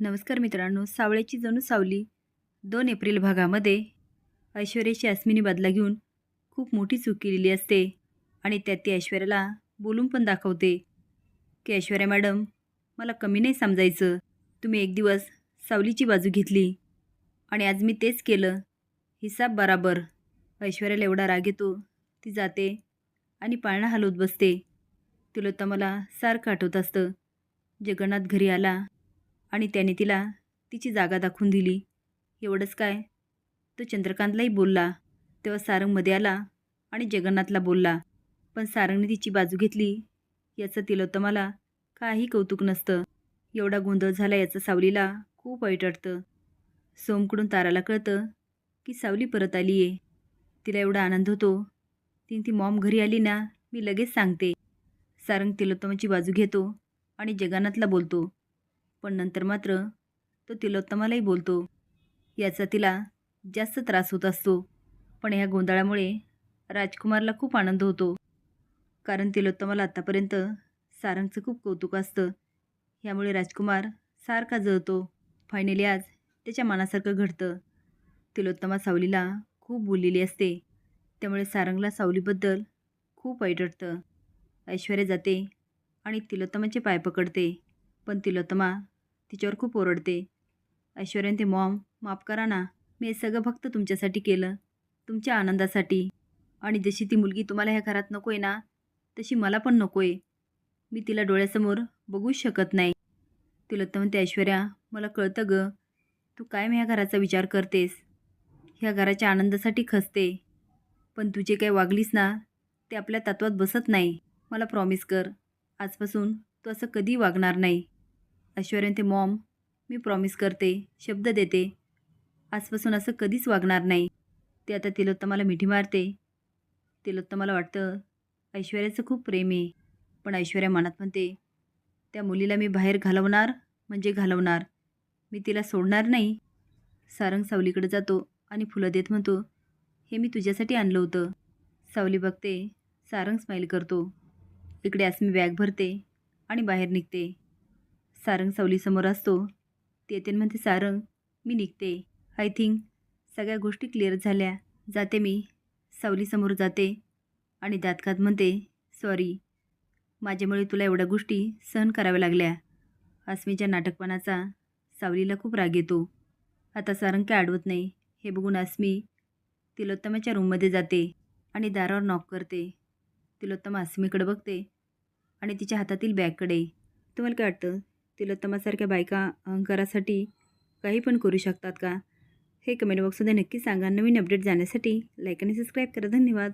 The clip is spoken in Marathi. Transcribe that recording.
नमस्कार मित्रांनो सावळ्याची जणू सावली. दोन एप्रिल भागामध्ये ऐश्वर्याची अस्मिनी बदला घेऊन खूप मोठी चूक केलेली असते आणि त्यात ती ऐश्वर्याला बोलून पण दाखवते की ऐश्वर्या मॅडम मला कमी नाही समजायचं. तुम्ही एक दिवस सावलीची बाजू घेतली आणि आज मी तेच केलं. हिसाब बराबर. ऐश्वर्याला एवढा राग येतो ती जाते आणि पाळणा हलवत बसते. तुला तर मला सारखं आठवत असतं. जगन्नाथ घरी आला आणि त्याने तिला तिची जागा दाखवून दिली. एवढंच काय? तो चंद्रकांतलाही बोलला. तेव्हा सारंगमध्ये आला आणि जगन्नाथला बोलला. पण सारंगने तिची बाजू घेतली. याचं तिलोत्तमाला काही कौतुक नसतं. एवढा गोंधळ झाला याचं सावलीला खूप वाईट वाटतं. सोमकडून ताराला कळतं की सावली परत आली आहे तिला एवढा आनंद होतो. तीन ती मॉम घरी आली ना मी लगेच सांगते. सारंग तिलोत्तमाची बाजू घेतो आणि जगन्नाथला बोलतो. पण नंतर मात्र तो तिलोत्तमालाही बोलतो. याचा तिला जास्त त्रास होत असतो. पण ह्या गोंधळामुळे राजकुमारला खूप आनंद होतो. कारण तिलोत्तमाला आत्तापर्यंत सारंगचं खूप कौतुक असतं. ह्यामुळे राजकुमार सारखा जळतो. फायनली आज त्याच्या मनासारखं घडतं. तिलोत्तमा सावलीला खूप बोललेली असते. त्यामुळे सारंगला सावलीबद्दल खूप वाईट वाटतं ऐश्वर्या जाते आणि तिलोत्तमाचे पाय पकडते. पण तिलोत्तमा तिच्यावर खूप ओरडते. ऐश्वर्याने ते मॉम माफ करा ना. मी हे सगळं फक्त तुमच्यासाठी केलं. तुमच्या आनंदासाठी. आणि जशी ती मुलगी तुम्हाला ह्या घरात नको आहे ना तशी मला पण नको आहे मी तिला डोळ्यासमोर बघूच शकत नाही. तिलोत्तम म्हणते ऐश्वर्या मला कळतं ग. तू काय ह्या घराचा विचार करतेस. ह्या घराच्या आनंदासाठी खसते. पण तू जे काही वागलीस ना ते आपल्या तत्वात बसत नाही. मला प्रॉमिस कर. आजपासून तू असं कधी वागणार नाही. ऐश्वर्याने ते मॉम मी प्रॉमिस करते शब्द देते. आजपासून असं कधीच वागणार नाही. ते आता तिलोत्तमाला मिठी मारते. तिलोत्तमाला वाटतं ऐश्वर्याचं खूप प्रेम आहे. पण ऐश्वर्या मनात म्हणते त्या मुलीला मी बाहेर घालवणार म्हणजे घालवणार. मी तिला सोडणार नाही. सारंग सावलीकडे जातो आणि फुलं देत म्हणतो हे मी तुझ्यासाठी आणलं होतं. सावली बघते सारंग स्माईल करतो. इकडे आज मी बॅग भरते आणि बाहेर निघते. सारंग सावलीसमोर असतो. ती म्हणते सारंग मी निघते. आय थिंक सगळ्या गोष्टी क्लिअर झाल्या. जाते मी. सावलीसमोर जाते. आणि दातखात म्हणते सॉरी माझ्यामुळे तुला एवढ्या गोष्टी सहन कराव्या लागल्या. अस्मीच्या नाटकपणाचा सावलीला खूप राग येतो. आता सारंग काय अडवत नाही. हे बघून अस्मी तिलोत्तमाच्या रूममध्ये जाते आणि दारावर नॉक करते. तिलोत्तमा अस्मीकडे बघते आणि तिच्या हातातील बॅगकडे तुम्हाला काय वाटतं? तिलोत्तमासारख्या बायका अहंकारासाठी काही पण करू शकतात का? हे कमेंट बॉक्समध्ये नक्की सांगा. नवीन अपडेट जाण्यासाठी लाईक आणि सबस्क्राईब करा. धन्यवाद.